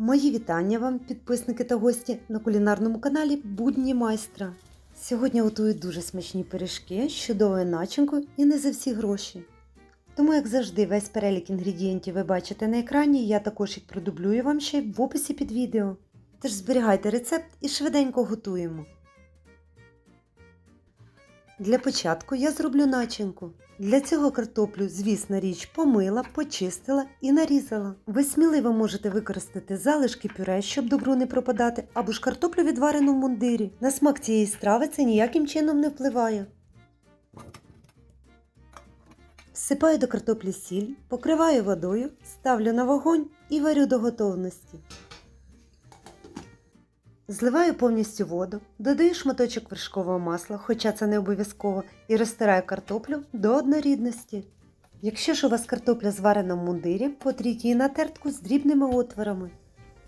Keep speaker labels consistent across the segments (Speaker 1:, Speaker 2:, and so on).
Speaker 1: Мої вітання вам, підписники та гості на кулінарному каналі Будні майстра. Сьогодні готую дуже смачні пиріжки з чудовою начинкою і не за всі гроші. Тому, як завжди, весь перелік інгредієнтів ви бачите на екрані, я також їх продублюю вам ще в описі під відео. Тож зберігайте рецепт і швиденько готуємо. Для початку я зроблю начинку. Для цього картоплю, звісна річ, помила, почистила і нарізала. Ви сміливо можете використати залишки пюре, щоб добру не пропадати, або ж картоплю відварену в мундирі. На смак цієї страви це ніяким чином не впливає. Всипаю до картоплі сіль, покриваю водою, ставлю на вогонь і варю до готовності. Зливаю повністю воду, додаю шматочок вершкового масла, хоча це не обов'язково, і розтираю картоплю до однорідності. Якщо ж у вас картопля зварена в мундирі, потріть її на тертку з дрібними отворами.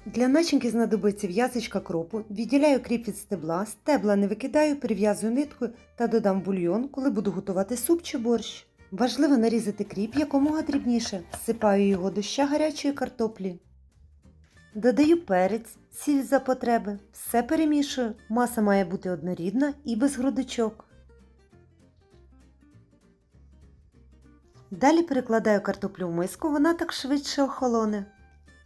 Speaker 1: Для начинки знадобиться в'язочка кропу, відділяю кріп від стебла, стебла не викидаю, перев'язую ниткою та додам бульйон, коли буду готувати суп чи борщ. Важливо нарізати кріп якомога дрібніше, всипаю його до ще гарячої картоплі. Додаю перець, сіль за потреби, все перемішую. Маса має бути однорідна і без грудочок. Далі перекладаю картоплю в миску, вона так швидше охолоне.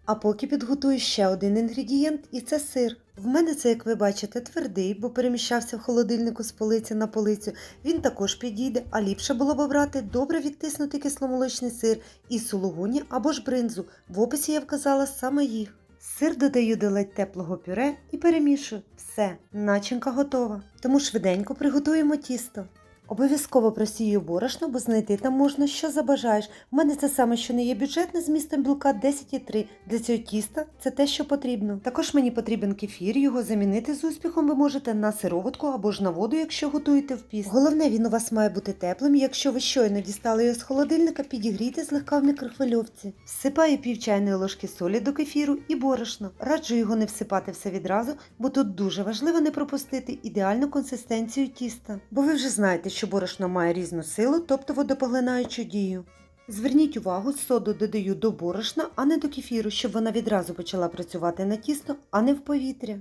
Speaker 1: А поки підготую ще один інгредієнт, і це сир. В мене це, як ви бачите, твердий, бо переміщався в холодильнику з полиці на полицю. Він також підійде, а ліпше було б обрати добре відтиснутий кисломолочний сир і сулугуні або ж бринзу. В описі я вказала саме їх. Сир додаю до ледь теплого пюре і перемішую. Все, начинка готова. Тому швиденько приготуємо тісто. Обов'язково просію борошно, бо знайти там можна що забажаєш. У мене це саме, що не є бюджетне з містом білка 10,3. Для цього тіста це те, що потрібно. Також мені потрібен кефір, його замінити з успіхом ви можете на сироватку або ж на воду, якщо готуєте в піст. Головне, він у вас має бути теплим. Якщо ви щойно дістали його з холодильника, підігрійте злегка в мікрохвильовці. Всипаю пів чайної ложки солі до кефіру і борошно. Раджу його не всипати все відразу, бо тут дуже важливо не пропустити ідеальну консистенцію тіста. Бо ви вже знаєте, що борошно має різну силу, тобто водопоглинаючу дію. Зверніть увагу, соду додаю до борошна, а не до кефіру, щоб вона відразу почала працювати на тісто, а не в повітря.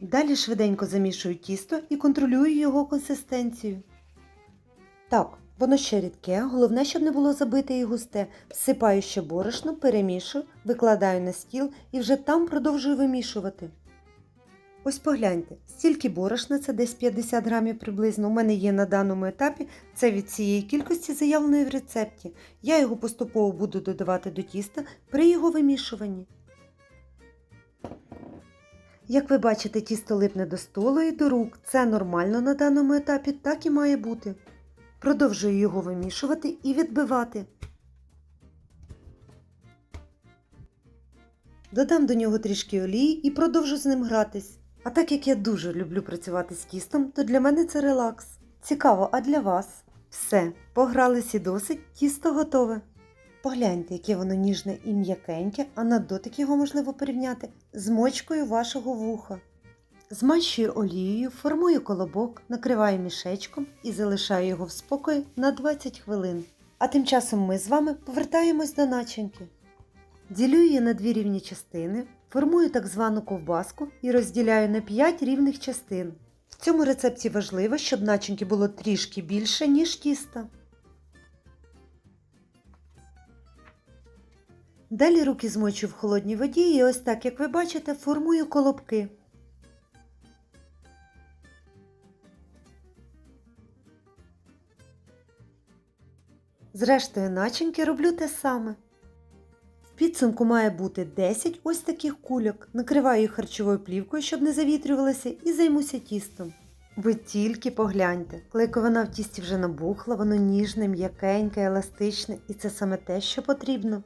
Speaker 1: Далі швиденько замішую тісто і контролюю його консистенцію. Так, воно ще рідке, головне, щоб не було забите і густе. Всипаю ще борошно, перемішую, викладаю на стіл і вже там продовжую вимішувати. Ось погляньте, стільки борошна, це десь 50 грамів приблизно. У мене є на даному етапі це від цієї кількості заявленої в рецепті. Я його поступово буду додавати до тіста при його вимішуванні. Як ви бачите, тісто липне до столу і до рук. Це нормально на даному етапі, так і має бути. Продовжую його вимішувати і відбивати. Додам до нього трішки олії і продовжу з ним гратись. А так як я дуже люблю працювати з тістом, то для мене це релакс. Цікаво, а для вас? Все, погрались і досить, тісто готове. Погляньте, яке воно ніжне і м'якеньке, а на дотик його можливо порівняти з мочкою вашого вуха. Змащую олією, формую колобок, накриваю мішечком і залишаю його в спокої на 20 хвилин. А тим часом ми з вами повертаємось до начинки. Ділю її на дві рівні частини, формую так звану ковбаску і розділяю на 5 рівних частин. В цьому рецепті важливо, щоб начинки було трішки більше, ніж тіста. Далі руки змочу в холодній воді і ось так, як ви бачите, формую колобки. Зрештою начинки роблю те саме. Підсумку має бути 10 ось таких кульок. Накриваю їх харчовою плівкою, щоб не завітрювалися, і займуся тістом. Ви тільки погляньте, клейковина в тісті вже набухла, воно ніжне, м'якеньке, еластичне, і це саме те, що потрібно.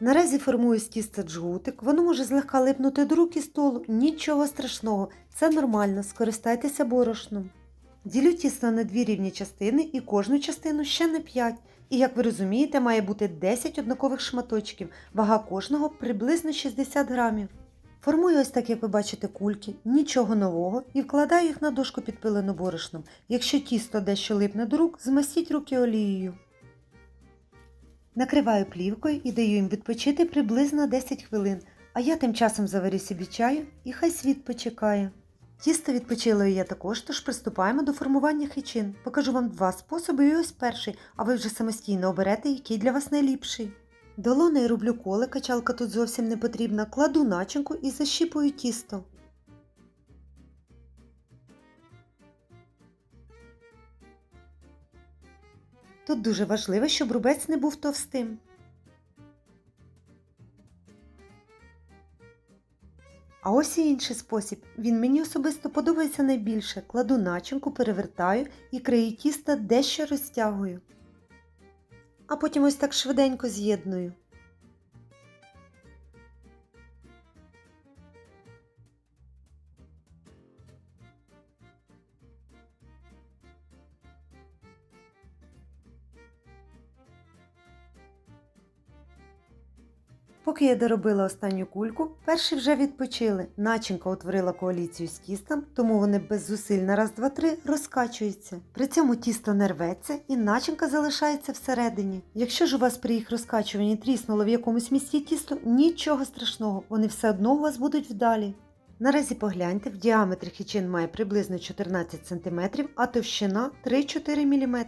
Speaker 1: Наразі формую з тіста джгутик, воно може злегка липнути до рук і столу, нічого страшного, це нормально, скористайтеся борошном. Ділю тісто на дві рівні частини і кожну частину ще на 5. І, як ви розумієте, має бути 10 однакових шматочків, вага кожного приблизно 60 грамів. Формую ось так, як ви бачите, кульки, нічого нового, і вкладаю їх на дошку підпилену борошном. Якщо тісто дещо липне до рук, змастіть руки олією. Накриваю плівкою і даю їм відпочити приблизно 10 хвилин, А я тим часом заварю собі чаю і хай світ почекає. Тісто відпочило я також, тож приступаємо до формування хичин. Покажу вам два способи і ось перший, а ви вже самостійно оберете, який для вас найліпший. Долоною роблю коле, качалка тут зовсім не потрібна, кладу начинку і защіпую тісто. Тут дуже важливо, щоб рубець не був товстим. А ось і інший спосіб. Він мені особисто подобається найбільше. Кладу начинку, перевертаю і краю тіста дещо розтягую. А потім ось так швиденько з'єдную. Поки я доробила останню кульку, перші вже відпочили. Начинка утворила коаліцію з тістом, тому вони без зусиль на раз, два, три розкачуються. При цьому тісто не рветься і начинка залишається всередині. Якщо ж у вас при їх розкачуванні тріснуло в якомусь місці тісто, нічого страшного, вони все одно у вас будуть вдалі. Наразі погляньте, в діаметрі хичин має приблизно 14 см, а товщина 3-4 мм.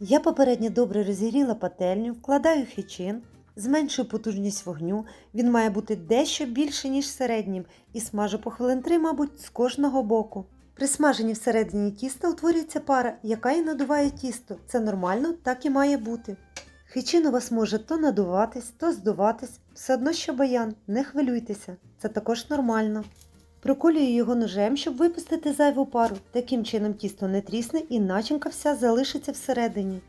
Speaker 1: Я попередньо добре розігріла пательню, вкладаю хичин, Зменшую потужність вогню, він має бути дещо більше, ніж середнім, і смажу по хвилин 3, мабуть, з кожного боку. При смаженні всередині тіста утворюється пара, яка і надуває тісто. Це нормально, так і має бути. Хичин у вас може то надуватись, то здуватись, все одно що баян, не хвилюйтеся, це також нормально. Проколюю його ножем, щоб випустити зайву пару. Таким чином тісто не трісне і начинка вся залишиться всередині.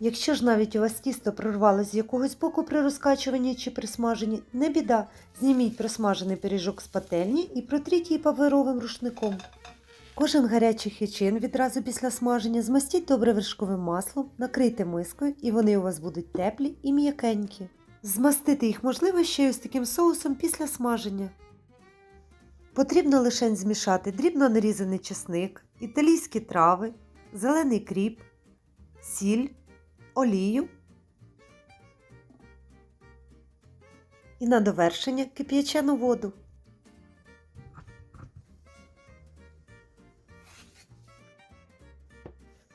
Speaker 1: Якщо ж навіть у вас тісто прорвалося з якогось боку при розкачуванні чи при смаженні, не біда, зніміть просмажений пиріжок з пательні і протріть її паперовим рушником. Кожен гарячий хичин відразу після смаження змастіть добре вершковим маслом, накрийте мискою і вони у вас будуть теплі і м'якенькі. Змастити їх можливо ще й ось таким соусом після смаження. Потрібно лише змішати дрібно нарізаний чесник, італійські трави, зелений кріп, сіль олію і на довершення кип'ячену воду.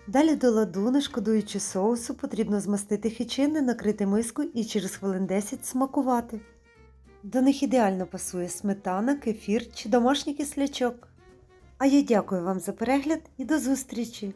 Speaker 1: Далі до ладу, не шкодуючи соусу, потрібно змастити хичини, накрити миску і через хвилин 10 смакувати. До них ідеально пасує сметана, кефір чи домашній кислячок. А я дякую вам за перегляд і до зустрічі!